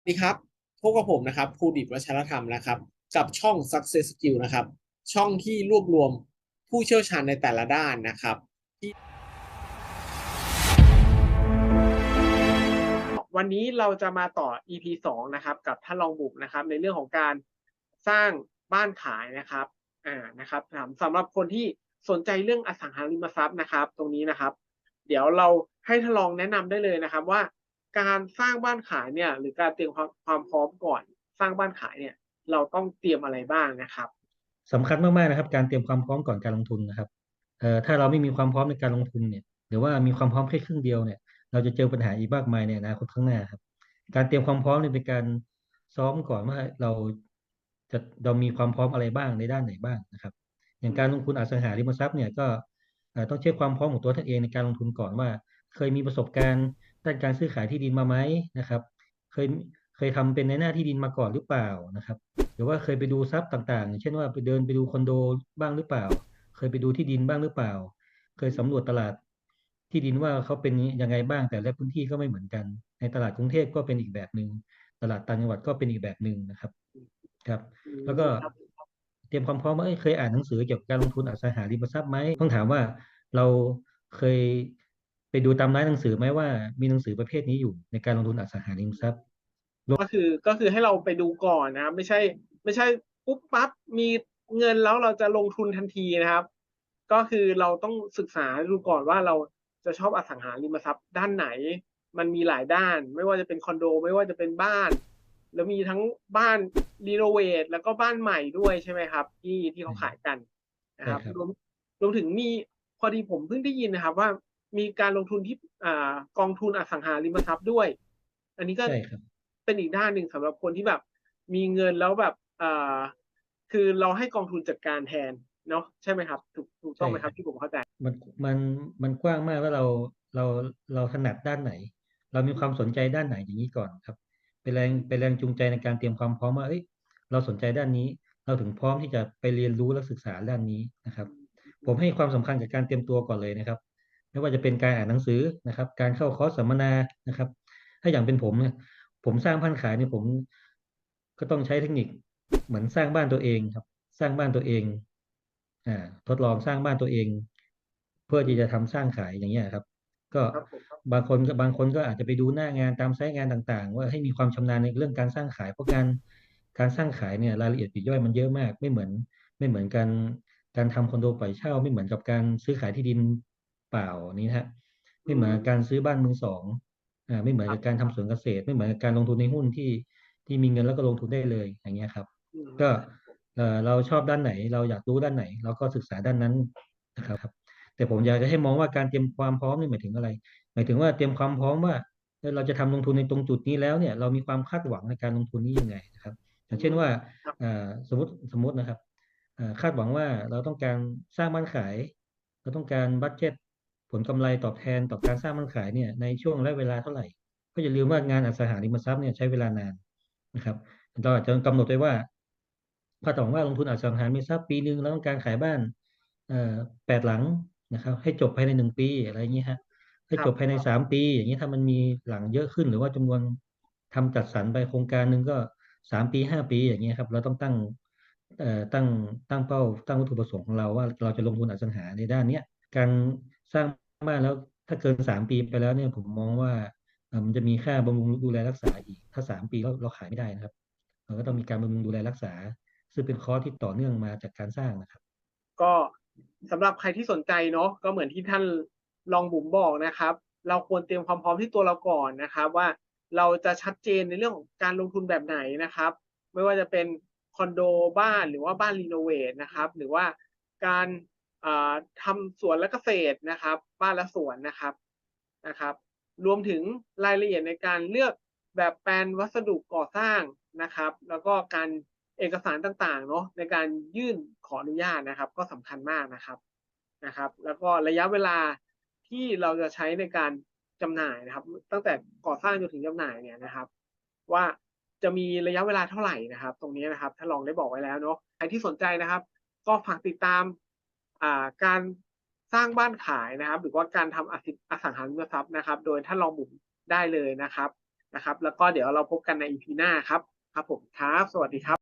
สวัสดีครับ พบกับผมนะครับภูดิตวัชรธรรมนะครับ กับช่อง Success Skill นะครับ ช่องที่รวบรวมผู้เชี่ยวชาญในแต่ละด้านนะครับ วันนี้เราจะมาต่อ EP สองนะครับ กับท่านรองบุกนะครับ ในเรื่องของการสร้างบ้านขายนะครับ อ่า นะครับสำสำหรับคนที่สนใจเรื่องอสังหาริมทรัพย์นะครับ ตรงนี้นะครับ เดี๋ยวเราให้ท่านรองแนะนำได้เลยนะครับว่า การสร้างบ้านขายเนี่ยหรือการเตรียมความพร้อมก่อนสร้างบ้านขายเนี่ย เราต้องเตรียมอะไรบ้างนะครับสำคัญมากๆนะครับ การเตรียมความพร้อมก่อนการลงทุนนะครับเอ่อถ้าเราไม่มีความพร้อมในการลงทุนเนี่ย หรือว่ามีความพร้อมแค่ครึ่งเดียวเนี่ย เราจะเจอปัญหาอีกมากมายในอนาคตข้างหน้าครับ การเตรียมความพร้อมเนี่ยเป็นการซ้อมก่อนว่าเราจะเรามีความพร้อมอะไรบ้างในด้านไหนบ้างนะครับ อย่างการลงทุนอสังหาริมทรัพย์เนี่ยก็ต้องเช็คความพร้อมของตัวท่านเองในการลงทุนก่อนว่า เคยมีประสบการณ์ ด้านการซื้อขายที่ดินมาไหมนะครับ เคยเคยทำเป็นในหน้าที่ดินมาก่อนหรือเปล่านะครับ หรือว่าเคยไปดูทรัพย์ต่างๆ เช่นว่าไปเดินไปดูคอนโดบ้างหรือเปล่า เคยไปดูที่ดินบ้างหรือเปล่า เคยสำรวจตลาดที่ดินว่าเขาเป็นยังไงบ้างแต่ละพื้นที่ก็ไม่เหมือนกัน ในตลาดกรุงเทพก็เป็นอีกแบบหนึ่งตลาดต่างจังหวัดก็เป็นอีกแบบหนึ่งนะครับครับ แล้วก็เตรียมความพร้อมว่าเคยอ่านหนังสือเกี่ยวกับการลงทุนอสังหาริมทรัพย์ไหมต้องถามว่าเราเคย ไปดูตามร้านหนังสือไหมว่ามีหนังสือประเภทนี้อยู่ในการลงทุนอสังหาริมทรัพย์ ก็คือก็คือให้เราไปดูก่อนนะครับ ไม่ใช่ ไม่ใช่ปุ๊บปั๊บมีเงินแล้วเราจะลงทุนทันทีนะครับ ก็คือเราต้องศึกษาดูก่อนว่าเราจะชอบอสังหาริมทรัพย์ด้านไหน มันมีหลายด้าน ไม่ว่าจะเป็นคอนโด ไม่ว่าจะเป็นบ้าน แล้วมีทั้งบ้านรีโนเวทแล้วก็บ้านใหม่ด้วยใช่ไหมครับ ที่ที่เขาขายกันนะครับใช่ครับรวมรวมถึงมีพอดีผมเพิ่งได้ยินนะครับว่า มีการลงทุนที่อ่ากองทุนอสังหาริมทรัพย์ด้วย อันนี้ก็ใช่ครับเป็นอีกด้านหนึ่งสำหรับคนที่แบบ มีเงินแล้วแบบอ่าคือเราให้กองทุนจัดการแทนเนาะใช่ไหมครับถูกถูกต้องไหมครับใช่ครับที่ผมเข้าใจมันมันมันกว้างมากว่าเราเราเราถนัดด้านไหน เรามีความสนใจด้านไหนอย่างนี้ก่อนครับ เป็นแรงเป็นแรงจูงใจในการเตรียมความพร้อมว่าเอ้ยเราสนใจด้านนี้ เราถึงพร้อมที่จะไปเรียนรู้และศึกษาด้านนี้นะครับ ผมให้ความสำคัญกับการเตรียมตัวก่อนเลยนะครับ ไม่ว่าจะเป็นการอ่านหนังสือนะครับ การเข้าคอร์สสัมมนานะครับ ถ้าอย่างเป็นผมเนี่ยผมสร้างพันขายเนี่ยผมก็ต้องใช้เทคนิคเหมือนสร้างบ้านตัวเองครับ สร้างบ้านตัวเองอ่าทดลองสร้างบ้านตัวเอง เพื่อที่จะทำสร้างขายอย่างเงี้ยครับ ก็ครับผมครับบางคนก็บางคนก็อาจจะไปดูหน้างานตามไซต์งานต่าง ๆ ว่าให้มีความชำนาญในเรื่องการสร้างขายเพราะการการสร้างขายเนี่ยรายละเอียดปลีกย่อยมันเยอะมาก ไม่เหมือนไม่เหมือนการการทำคอนโดปล่อยเช่าไม่เหมือนกับการซื้อขายที่ดิน เปล่านี้นะฮะไม่เหมือนกับการซื้อบ้านมือสองอ่าไม่เหมือนกับการทำสวนเกษตร ไม่เหมือนกับการลงทุนในหุ้นที่ที่มีเงินแล้วก็ลงทุนได้เลยอย่างเงี้ยครับอืมก็เอ่อเราชอบด้านไหน เราอยากรู้ด้านไหน เราก็ศึกษาด้านนั้นนะครับ แต่ผมอยากจะให้มองว่าการเตรียมความพร้อมนี่หมายถึงอะไร หมายถึงว่าเตรียมความพร้อมว่าเออเราจะทำลงทุนในตรงจุดนี้แล้วเนี่ย เรามีความคาดหวังในการลงทุนนี้ยังไงนะครับ อย่างเช่นว่าครับเอ่อสมมติสมมตินะครับเอ่อคาดหวังว่าเราต้องการสร้างบ้านขาย เราต้องการบัตเจ็ต ผลกำไรตอบแทนต่อการสร้างบ้านขายเนี่ยในช่วงระยะเวลาเท่าไหร่ ก็อย่าลืมว่างานอสังหาริมทรัพย์เนี่ยใช้เวลานานนะครับเราอาจจะกำหนดไว้ว่าคาดหวังว่าลงทุนอสังหาริมทรัพย์ปีหนึ่งเราต้องการขายบ้านเอ่อแปดหลังนะครับ ให้จบภายในหนึ่งปีอะไรอย่างนี้ฮะให้จบภายในสามปี อย่างนี้ถ้ามันมีหลังเยอะขึ้น หรือว่าจำนวนทำจัดสรรไปโครงการหนึ่งก็สามปีห้าปีอย่างเงี้ยครับ เราต้องตั้งเอ่อตั้งตั้งเป้าตั้งวัตถุประสงค์ของเราว่าเราจะลงทุนอสังหาในด้านเนี้ยการ สร้างบ้านแล้วถ้าเกินสามปีไปแล้วเนี่ยผมมองว่ามันจะมีค่าบำรุงดูแลรักษาอีก ถ้าสามปีเราเราขายไม่ได้นะครับเราก็ต้องมีการบำรุงดูแลรักษา ซึ่งเป็นคอร์สที่ต่อเนื่องมาจากการสร้างนะครับ ก็สำหรับใครที่สนใจเนาะก็เหมือนที่ท่านรองบุ๋มบอกนะครับ เราควรเตรียมความพร้อมที่ตัวเราก่อนนะครับ ว่าเราจะชัดเจนในเรื่องของการลงทุนแบบไหนนะครับ ไม่ว่าจะเป็นคอนโดบ้านหรือว่าบ้านรีโนเวทนะครับ หรือว่าการ อ่าทำสวนและเกษตรนะครับ บ้านและสวนนะครับนะครับ รวมถึงรายละเอียดในการเลือกแบบแปลนวัสดุก่อสร้างนะครับ แล้วก็การเอกสารต่างๆเนาะในการยื่นขออนุญาตนะครับ ก็สำคัญมากนะครับนะครับ แล้วก็ระยะเวลาที่เราจะใช้ในการจำหน่ายนะครับ ตั้งแต่ก่อสร้างจนถึงจำหน่ายเนี่ยนะครับ ว่าจะมีระยะเวลาเท่าไหร่นะครับ ตรงนี้นะครับ ถ้าลองได้บอกไว้แล้วเนาะใครที่สนใจนะครับ ก็ฝากติดตาม การสร้างบ้านขายนะครับ หรือว่าการทำอสิอสังหาริมทรัพย์นะครับ โดยท่านรองบุ๋มได้เลยนะครับนะครับ แล้วก็เดี๋ยวเราพบกันใน EP หน้าครับ ครับผมครับสวัสดีครับ